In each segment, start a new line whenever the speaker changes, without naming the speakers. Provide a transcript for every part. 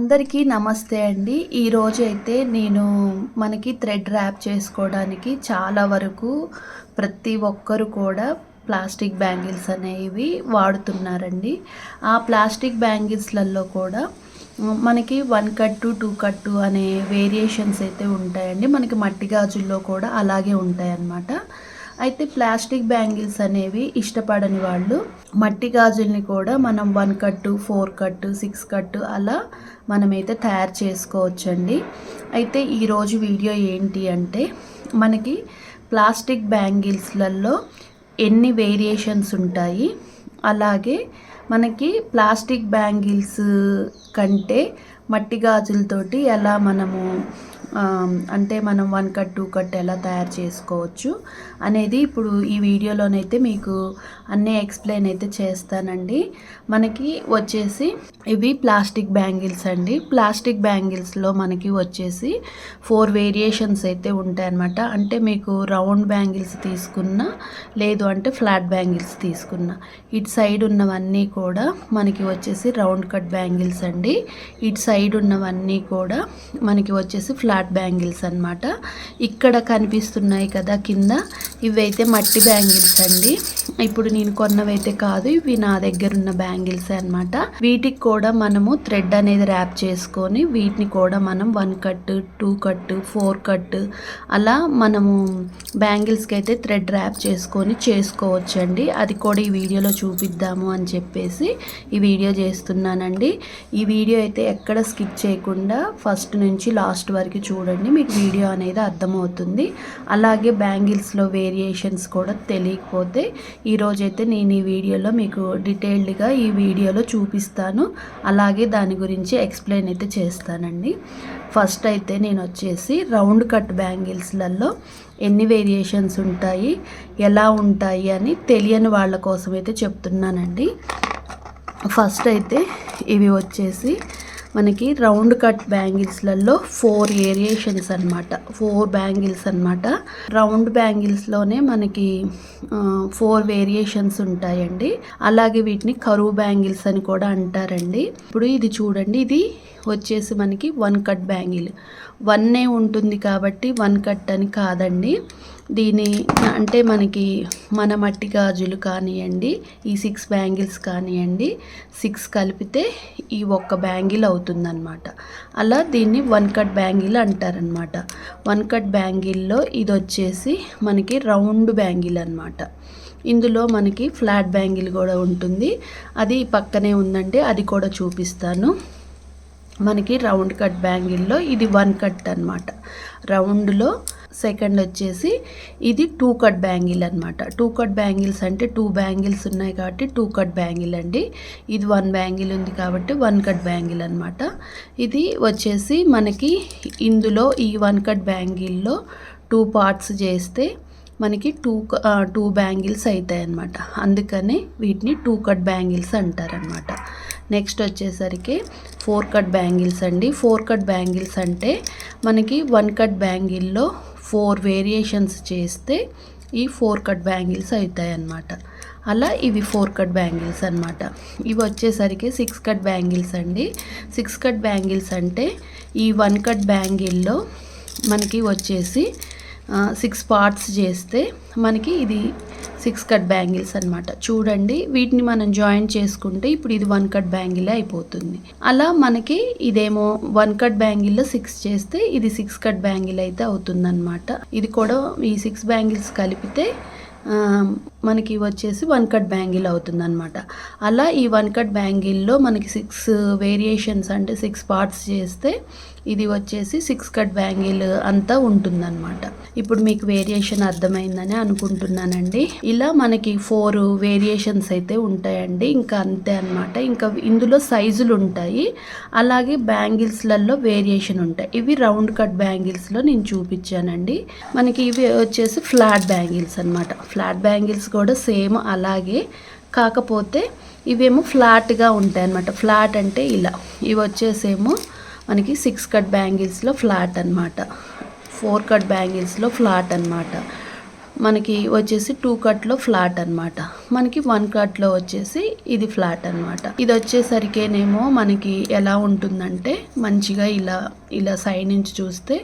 అందరికీ నమస్తే అండి ఈరోజు అయితే నేను మనకి థ్రెడ్ ర్యాప్ చేసుకోవడానికి చాలా వరకు ప్రతి ఒక్కరు కూడా ప్లాస్టిక్ బ్యాంగిల్స్ అనేవి వాడుతున్నారండి ఆ ప్లాస్టిక్ బ్యాంగిల్స్లలో కూడా మనకి వన్ కట్టు టూ కట్టు అనే వేరియేషన్స్ అయితే ఉంటాయండి మనకి మట్టి గాజుల్లో కూడా అలాగే ఉంటాయన్నమాట అయితే ప్లాస్టిక్ బ్యాంగిల్స్ అనేవి ఇష్టపడని వాళ్ళు మట్టి గాజుల్ని కూడా మనం వన్ కట్టు ఫోర్ కట్టు సిక్స్ కట్టు అలా మనమైతే తయారు చేసుకోవచ్చండి అయితే ఈరోజు వీడియో ఏంటి అంటే మనకి ప్లాస్టిక్ బ్యాంగిల్స్లలో ఎన్ని వేరియేషన్స్ ఉంటాయి అలాగే మనకి ప్లాస్టిక్ బ్యాంగిల్స్ కంటే మట్టి గాజులతోటి ఎలా మనము అంటే మనం వన్ కట్ టూ కట్ ఎలా తయారు చేసుకోవచ్చు అనేది ఇప్పుడు ఈ వీడియోలోనైతే మీకు అన్నీ ఎక్స్ప్లెయిన్ అయితే చేస్తానండి మనకి వచ్చేసి ఇవి ప్లాస్టిక్ బ్యాంగిల్స్ అండి ప్లాస్టిక్ బ్యాంగిల్స్లో మనకి వచ్చేసి ఫోర్ వేరియేషన్స్ అయితే ఉంటాయన్నమాట అంటే మీకు రౌండ్ బ్యాంగిల్స్ తీసుకున్నా లేదు అంటే ఫ్లాట్ బ్యాంగిల్స్ తీసుకున్నా ఇటు సైడ్ ఉన్నవన్నీ కూడా మనకి వచ్చేసి రౌండ్ కట్ బ్యాంగిల్స్ అండి ఇటు సైడ్ ఉన్నవన్నీ కూడా మనకి వచ్చేసి ఫ్లాట్ ఫ్లాట్ బ్యాంగిల్స్ అనమాట ఇక్కడ కనిపిస్తున్నాయి కదా కింద ఇవైతే మట్టి బ్యాంగిల్స్ అండి ఇప్పుడు నేను కొన్నవైతే కాదు ఇవి నా దగ్గర ఉన్న బ్యాంగిల్స్ అనమాట వీటికి కూడా మనము థ్రెడ్ అనేది ర్యాప్ చేసుకొని వీటిని కూడా మనం one cut two cut four cut అలా మనము బ్యాంగిల్స్కి అయితే థ్రెడ్ ర్యాప్ చేసుకొని చేసుకోవచ్చండి అది కూడా ఈ వీడియోలో చూపిద్దాము అని చెప్పేసి ఈ వీడియో చేస్తున్నానండి ఈ వీడియో అయితే ఎక్కడ స్కిప్ చేయకుండా ఫస్ట్ నుంచి లాస్ట్ వరకు చూడండి మీకు వీడియో అనేది అర్థమవుతుంది అలాగే బ్యాంగిల్స్లో వేరియేషన్స్ కూడా తెలియకపోతే ఈరోజైతే నేను ఈ వీడియోలో మీకు డీటెయిల్డ్గా ఈ వీడియోలో చూపిస్తాను అలాగే దాని గురించి ఎక్స్ప్లెయిన్ అయితే చేస్తానండి ఫస్ట్ అయితే నేను వచ్చేసి రౌండ్ కట్ బ్యాంగిల్స్లలో ఎన్ని వేరియేషన్స్ ఉంటాయి ఎలా ఉంటాయి అని తెలియని వాళ్ళ కోసం అయితే చెప్తున్నానండి ఫస్ట్ అయితే ఇవి వచ్చేసి మనకి రౌండ్ కట్ బ్యాంగిల్స్లలో ఫోర్ ఏరియేషన్స్ అనమాట ఫోర్ బ్యాంగిల్స్ అనమాట రౌండ్ బ్యాంగిల్స్లోనే మనకి ఫోర్ వేరియేషన్స్ ఉంటాయండి అలాగే వీటిని కరువు బ్యాంగిల్స్ అని కూడా అంటారండి ఇప్పుడు ఇది చూడండి ఇది వచ్చేసి మనకి వన్ కట్ బ్యాంగిల్ వన్నే ఉంటుంది కాబట్టి వన్ కట్ అని కాదండి దీని అంటే మనకి మన మట్టి గాజులు కానివ్వండి ఈ సిక్స్ బ్యాంగిల్స్ కానివ్వండి సిక్స్ కలిపితే ఈ ఒక్క బ్యాంగిల్ అవుతుందన్నమాట అలా దీన్ని వన్ కట్ బ్యాంగిల్ అంటారనమాట వన్ కట్ బ్యాంగిల్లో ఇది వచ్చేసి మనకి రౌండ్ బ్యాంగిల్ అనమాట ఇందులో మనకి ఫ్లాట్ బ్యాంగిల్ కూడా ఉంటుంది అది పక్కనే ఉందంటే అది కూడా చూపిస్తాను మనకి రౌండ్ కట్ బ్యాంగిల్లో ఇది వన్ కట్ అనమాట రౌండ్లో సెకండ్ వచ్చేసి ఇది టూ కట్ బ్యాంగిల్ అనమాట టూ కట్ బ్యాంగిల్స్ అంటే టూ బ్యాంగిల్స్ ఉన్నాయి కాబట్టి టూ కట్ బ్యాంగిల్ అండి ఇది వన్ బ్యాంగిల్ ఉంది కాబట్టి వన్ కట్ బ్యాంగిల్ అనమాట ఇది వచ్చేసి మనకి ఇందులో ఈ వన్ కట్ బ్యాంగిల్లో టూ పార్ట్స్ చేస్తే మనకి టూ టూ బ్యాంగిల్స్ అవుతాయి అన్నమాట అందుకనే వీటిని టూ కట్ బ్యాంగిల్స్ అంటారనమాట నెక్స్ట్ వచ్చేసరికి ఫోర్ కట్ బ్యాంగిల్స్ అండి ఫోర్ కట్ బ్యాంగిల్స్ అంటే మనకి వన్ కట్ బ్యాంగిల్లో ఫోర్ వేరియేషన్స్ చేస్తే ఈ ఫోర్ కట్ బ్యాంగిల్స్ అవుతాయి అన్నమాట అలా ఇవి ఫోర్ కట్ బ్యాంగిల్స్ అనమాట ఇవి వచ్చేసరికి సిక్స్ కట్ బ్యాంగిల్స్ అండి సిక్స్ కట్ బ్యాంగిల్స్ అంటే ఈ వన్ కట్ బ్యాంగిల్లో మనకి వచ్చేసి సిక్స్ పార్ట్స్ చేస్తే మనకి ఇది సిక్స్ కట్ బ్యాంగిల్స్ అనమాట చూడండి వీటిని మనం జాయిన్ చేసుకుంటే ఇప్పుడు ఇది వన్ కట్ బ్యాంగిల్ అయిపోతుంది అలా మనకి ఇదేమో వన్ కట్ బ్యాంగిల్లో సిక్స్ చేస్తే ఇది సిక్స్ కట్ బ్యాంగిల్ అయితే అవుతుంది ఇది కూడా ఈ సిక్స్ బ్యాంగిల్స్ కలిపితే మనకి వచ్చేసి వన్ కట్ బ్యాంగిల్ అవుతుంది అనమాట అలా ఈ వన్ కట్ బ్యాంగిల్లో మనకి సిక్స్ వేరియేషన్స్ అంటే సిక్స్ పార్ట్స్ చేస్తే ఇది వచ్చేసి సిక్స్ కట్ బ్యాంగిల్ అంతా ఉంటుందన్నమాట ఇప్పుడు మీకు వేరియేషన్ అర్థమైందని అనుకుంటున్నానండి ఇలా మనకి ఫోర్ వేరియేషన్స్ అయితే ఉంటాయండి ఇంకా అంతే అనమాట ఇంకా ఇందులో సైజులు ఉంటాయి అలాగే బ్యాంగిల్స్లలో వేరియేషన్ ఉంటాయి ఇవి రౌండ్ కట్ బ్యాంగిల్స్లో నేను చూపించానండి మనకి ఇవి వచ్చేసి ఫ్లాట్ బ్యాంగిల్స్ అనమాట ఫ్లాట్ బ్యాంగిల్స్ కూడా సేమ్ అలాగే కాకపోతే ఇవేమో ఫ్లాట్గా ఉంటాయి అనమాట ఫ్లాట్ అంటే ఇలా ఇవి వచ్చేసేమో మనకి సిక్స్ కట్ బ్యాంగిల్స్లో ఫ్లాట్ అనమాట ఫోర్ కట్ బ్యాంగిల్స్లో ఫ్లాట్ అనమాట మనకి వచ్చేసి టూ కట్లో ఫ్లాట్ అనమాట మనకి వన్ కట్లో వచ్చేసి ఇది ఫ్లాట్ అనమాట ఇది వచ్చేసరికేనేమో మనకి ఎలా ఉంటుందంటే మంచిగా ఇలా ఇలా సైడ్ నుంచి చూస్తే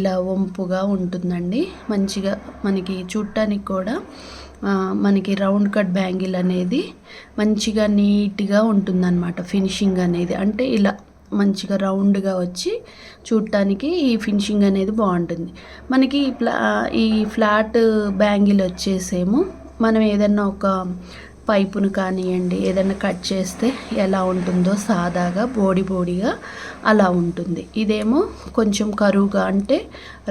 ఇలా వంపుగా ఉంటుందండి మంచిగా మనకి చూడటానికి కూడా మనకి రౌండ్ కట్ బ్యాంగిల్ అనేది మంచిగా నీట్గా ఉంటుందన్నమాట ఫినిషింగ్ అనేది అంటే ఇలా మంచిగా రౌండ్గా వచ్చి చూడటానికి ఈ ఫినిషింగ్ అనేది బాగుంటుంది మనకి ఈ ప్లా ఈ ఫ్లాట్ బ్యాంగిల్ వచ్చేసేమో మనం ఏదన్నా ఒక పైపును కానివ్వండి ఏదైనా కట్ చేస్తే ఎలా ఉంటుందో సాదాగా బోడి బోడిగా అలా ఉంటుంది ఇదేమో కొంచెం కరువుగా అంటే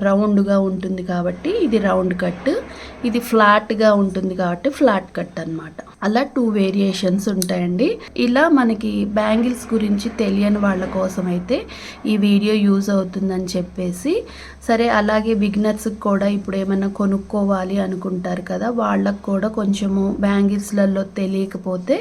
రౌండ్గా ఉంటుంది కాబట్టి ఇది రౌండ్ కట్ ఇది ఫ్లాట్గా ఉంటుంది కాబట్టి ఫ్లాట్ కట్ అనమాట అలా టూ వేరియేషన్స్ ఉంటాయండి ఇలా మనకి బ్యాంగిల్స్ గురించి తెలియని వాళ్ళ కోసం అయితే ఈ వీడియో యూజ్ అవుతుందని చెప్పేసి సరే అలాగే బిగినర్స్కి కూడా ఇప్పుడు ఏమైనా కొనుక్కోవాలి అనుకుంటారు కదా వాళ్ళకు కూడా కొంచెము బ్యాంగిల్స్లలో తెలియకపోతే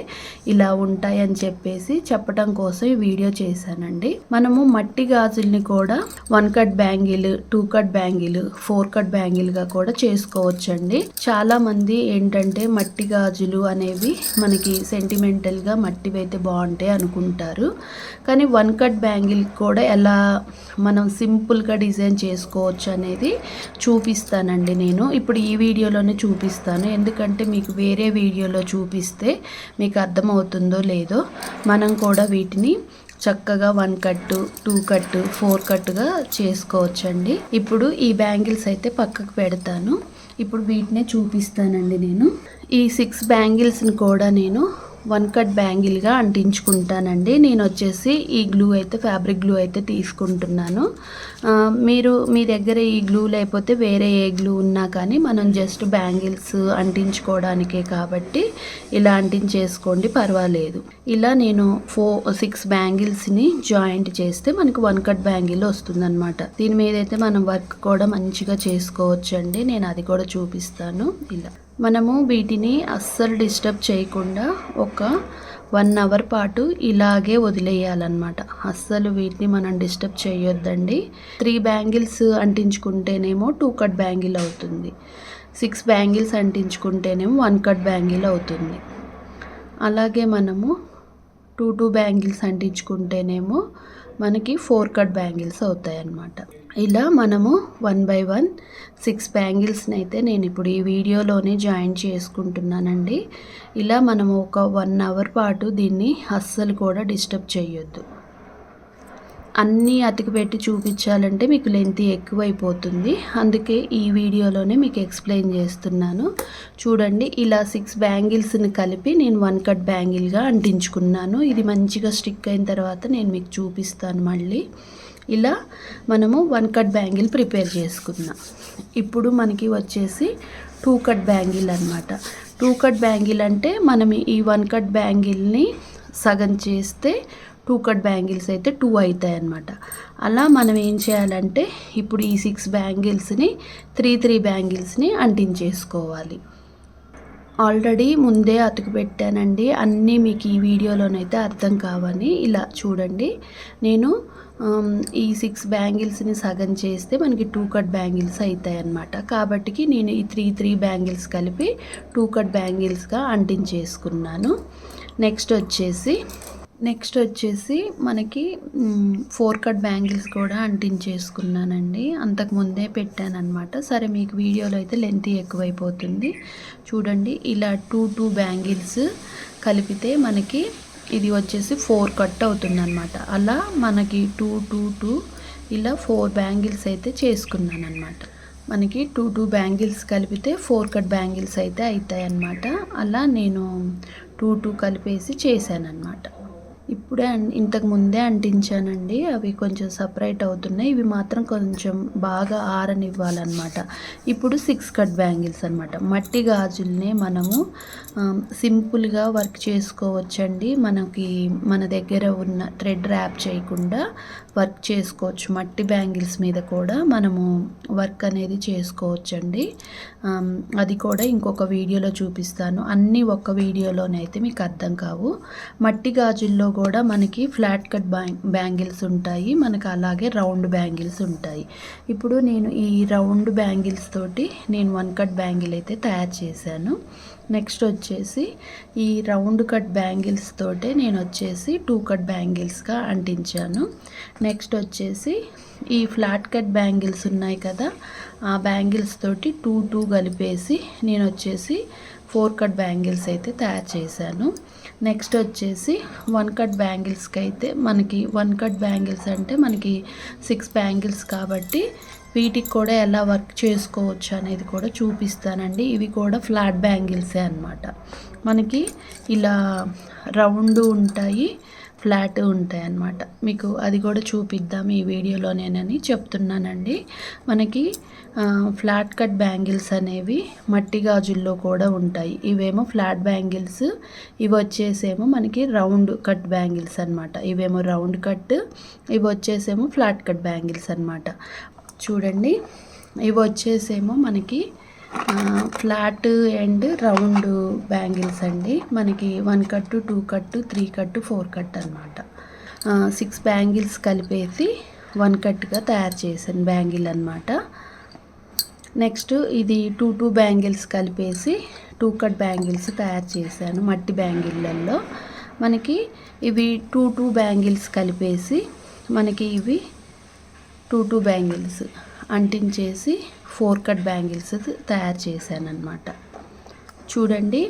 ఇలా ఉంటాయని చెప్పేసి చెప్పడం కోసం ఈ వీడియో చేశానండి మనము మట్టి గాజుల్ని కూడా one cut bangle two cut bangle four cut బ్యాంగిల్గా కూడా చేసుకోవచ్చండి చాలామంది ఏంటంటే మట్టి గాజులు అనేవి మనకి సెంటిమెంటల్గా మట్టివి అయితే బాగుంటాయి అనుకుంటారు కానీ వన్ కట్ బ్యాంగిల్ కూడా ఎలా మనం సింపుల్గా డిజైన్ చేసుకోవచ్చు అనేది చూపిస్తానండి నేను ఇప్పుడు ఈ వీడియోలోనే చూపిస్తాను ఎందుకంటే మీకు వేరే వీడియోలో చూపిస్తే మీకు అర్థమవుతుందో లేదో మనం కూడా వీటిని చక్కగా వన్ కట్టు టూ కట్టు ఫోర్ కట్టుగా చేసుకోవచ్చండి ఇప్పుడు ఈ బ్యాంగిల్స్ అయితే పక్కకు పెడతాను ఇప్పుడు వీటినే చూపిస్తానండి నేను ఈ సిక్స్ బ్యాంగిల్స్ని కూడా నేను వన్ కట్ బ్యాంగిల్గా అంటించుకుంటానండి నేను వచ్చేసి ఈ గ్లూ అయితే ఫ్యాబ్రిక్ గ్లూ అయితే తీసుకుంటున్నాను మీరు మీ దగ్గర ఈ గ్లూ లేకపోతే వేరే ఏ గ్లూ ఉన్నా కానీ మనం జస్ట్ బ్యాంగిల్స్ అంటించుకోవడానికే కాబట్టి ఇలా అంటించేసుకోండి పర్వాలేదు ఇలా నేను ఫోర్ సిక్స్ బ్యాంగిల్స్ని జాయింట్ చేస్తే మనకు వన్ కట్ బ్యాంగిల్ వస్తుందన్నమాట దీని మీద అయితే మనం వర్క్ కూడా మంచిగా చేసుకోవచ్చండి నేను అది కూడా చూపిస్తాను ఇలా మనము వీటిని అస్సలు డిస్టర్బ్ చేయకుండా ఒక వన్ అవర్ పాటు ఇలాగే వదిలేయాలన్నమాట అస్సలు వీటిని మనం డిస్టర్బ్ చేయొద్దండి త్రీ బ్యాంగిల్స్ అంటించుకుంటేనేమో టూ కట్ బ్యాంగిల్ అవుతుంది సిక్స్ బ్యాంగిల్స్ అంటించుకుంటేనేమో వన్ కట్ బ్యాంగిల్ అవుతుంది అలాగే మనము టూ టూ బ్యాంగిల్స్ అంటించుకుంటేనేమో మనకి ఫోర్ కట్ బ్యాంగిల్స్ అవుతాయి అన్నమాట ఇలా మనము వన్ బై వన్ సిక్స్ బ్యాంగిల్స్ని అయితే నేను ఇప్పుడు ఈ వీడియోలోనే జాయిన్ చేసుకుంటున్నానండి ఇలా మనము ఒక వన్ అవర్ పాటు దీన్ని అస్సలు కూడా డిస్టర్బ్ చేయొద్దు అన్నీ అతికిపెట్టి చూపించాలంటే మీకు లెంత్ ఎక్కువైపోతుంది అందుకే ఈ వీడియోలోనే మీకు ఎక్స్ప్లెయిన్ చేస్తున్నాను చూడండి ఇలా సిక్స్ బ్యాంగిల్స్ని కలిపి నేను వన్ కట్ బ్యాంగిల్గా అంటించుకున్నాను ఇది మంచిగా స్టిక్ అయిన తర్వాత నేను మీకు చూపిస్తాను మళ్ళీ ఇలా మనము వన్ కట్ బ్యాంగిల్ ప్రిపేర్ చేసుకున్నాం ఇప్పుడు మనకి వచ్చేసి టూ కట్ బ్యాంగిల్ అనమాట టూ కట్ బ్యాంగిల్ అంటే మనం ఈ వన్ కట్ బ్యాంగిల్ని సగం చేస్తే టూ కట్ బ్యాంగిల్స్ అయితే టూ అవుతాయి అన్నమాట అలా మనం ఏం చేయాలంటే ఇప్పుడు ఈ సిక్స్ బ్యాంగిల్స్ని త్రీ త్రీ బ్యాంగిల్స్ని అంటించేసుకోవాలి ఆల్రెడీ ముందే అతుకు పెట్టానండి అన్నీ మీకు ఈ వీడియోలోనైతే అర్థం కావని ఇలా చూడండి నేను ఈ సిక్స్ బ్యాంగిల్స్ని సగం చేస్తే మనకి టూ కట్ బ్యాంగిల్స్ అవుతాయి అన్నమాట కాబట్టికి నేను ఈ త్రీ త్రీ బ్యాంగిల్స్ కలిపి టూ కట్ బ్యాంగిల్స్గా అంటించేసుకున్నాను నెక్స్ట్ వచ్చేసి నెక్స్ట్ వచ్చేసి మనకి ఫోర్ కట్ బ్యాంగిల్స్ కూడా అంటించేసుకున్నానండి అంతకుముందే అనమాట సరే మీకు వీడియోలో అయితే లెంత్ ఎక్కువైపోతుంది చూడండి ఇలా టూ టూ బ్యాంగిల్స్ కలిపితే మనకి ఇది వచ్చేసి ఫోర్ కట్ అవుతుందన్నమాట అలా మనకి టూ టూ టూ ఇలా ఫోర్ బ్యాంగిల్స్ అయితే చేసుకున్నాను అనమాట మనకి టూ టూ బ్యాంగిల్స్ కలిపితే ఫోర్ కట్ బ్యాంగిల్స్ అయితే అవుతాయి అన్నమాట అలా నేను టూ టూ కలిపేసి చేశాను అనమాట ఇప్పుడే ఇంతకు ముందే అంటించానండి అవి కొంచెం సపరేట్ అవుతున్నాయి ఇవి మాత్రం కొంచెం బాగా ఆరనివ్వాలన్నమాట ఇప్పుడు సిక్స్ కట్ బ్యాంగిల్స్ అనమాట మట్టి గాజుల్ని మనము సింపుల్గా వర్క్ చేసుకోవచ్చండి మనకి మన దగ్గర ఉన్న థ్రెడ్ ర్యాప్ చేయకుండా వర్క్ చేసుకోవచ్చు మట్టి బ్యాంగిల్స్ మీద కూడా మనము వర్క్ అనేది చేసుకోవచ్చండి అది కూడా ఇంకొక వీడియోలో చూపిస్తాను అన్నీ ఒక్క వీడియోలోనైతే మీకు అర్థం కావు మట్టి గాజుల్లో కూడా మనకి ఫ్లాట్ కట్ బ్యాంగిల్స్ ఉంటాయి మనకు అలాగే రౌండ్ బ్యాంగిల్స్ ఉంటాయి ఇప్పుడు నేను ఈ రౌండ్ బ్యాంగిల్స్ తోటి నేను వన్ కట్ బ్యాంగిల్ అయితే తయారు చేశాను నెక్స్ట్ వచ్చేసి ఈ రౌండ్ కట్ బ్యాంగిల్స్ తోటే నేను వచ్చేసి టూ కట్ బ్యాంగిల్స్గా అంటించాను నెక్స్ట్ వచ్చేసి ఈ ఫ్లాట్ కట్ బ్యాంగిల్స్ ఉన్నాయి కదా ఆ బ్యాంగిల్స్ తోటి టూ టూ కలిపేసి నేను వచ్చేసి ఫోర్ కట్ బ్యాంగిల్స్ అయితే తయారు చేశాను నెక్స్ట్ వచ్చేసి వన్ కట్ బ్యాంగిల్స్కి అయితే మనకి వన్ కట్ బ్యాంగిల్స్ అంటే మనకి సిక్స్ బ్యాంగిల్స్ కాబట్టి వీటికి కూడా ఎలా వర్క్ చేసుకోవచ్చు అనేది కూడా చూపిస్తానండి ఇవి కూడా ఫ్లాట్ బ్యాంగిల్సే అనమాట మనకి ఇలా రౌండ్ ఉంటాయి ఫ్లాట్ ఉంటాయి అన్నమాట మీకు అది కూడా చూపిద్దాం ఈ వీడియోలో నేనని చెప్తున్నానండి మనకి ఫ్లాట్ కట్ బ్యాంగిల్స్ అనేవి మట్టి గాజుల్లో కూడా ఉంటాయి ఇవేమో ఫ్లాట్ బ్యాంగిల్స్ ఇవి వచ్చేసేమో మనకి రౌండ్ కట్ బ్యాంగిల్స్ అనమాట ఇవేమో రౌండ్ కట్ ఇవి వచ్చేసేమో ఫ్లాట్ కట్ బ్యాంగిల్స్ అనమాట చూడండి ఇవి వచ్చేసేమో మనకి ఫ్లాట్ అండ్ రౌండ్ బ్యాంగిల్స్ అండి మనకి వన్ కట్టు two cut three cut four cut అనమాట సిక్స్ బ్యాంగిల్స్ కలిపేసి వన్ కట్గా తయారు చేశాను బ్యాంగిల్ అనమాట నెక్స్ట్ ఇది టూ టూ బ్యాంగిల్స్ కలిపేసి టూ కట్ బ్యాంగిల్స్ తయారు చేశాను మట్టి బ్యాంగిళ్ళల్లో మనకి ఇవి టూ టూ బ్యాంగిల్స్ కలిపేసి మనకి ఇవి టూ టూ బ్యాంగిల్స్ అంటించేసి ఫోర్ కట్ బ్యాంగిల్స్ తయారు చేశానన్నమాట చూడండి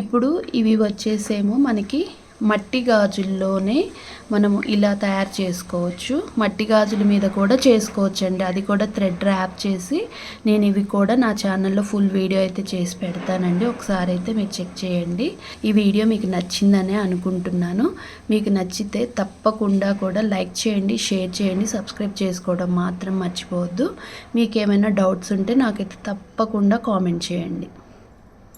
ఇప్పుడు ఇవి వచ్చేసేమో మనకి మట్టి గాజుల్లోనే మనము ఇలా తయారు చేసుకోవచ్చు మట్టి గాజుల మీద కూడా చేసుకోవచ్చు అండి అది కూడా థ్రెడ్ ర్యాప్ చేసి నేను ఇవి కూడా నా ఛానల్లో ఫుల్ వీడియో అయితే చేసి పెడతానండి ఒకసారి అయితే మీరు చెక్ చేయండి ఈ వీడియో మీకు నచ్చిందనే అనుకుంటున్నాను మీకు నచ్చితే తప్పకుండా కూడా లైక్ చేయండి షేర్ చేయండి సబ్స్క్రైబ్ చేసుకోవడం మాత్రం మర్చిపోవద్దు మీకేమైనా డౌట్స్ ఉంటే నాకైతే తప్పకుండా కామెంట్ చేయండి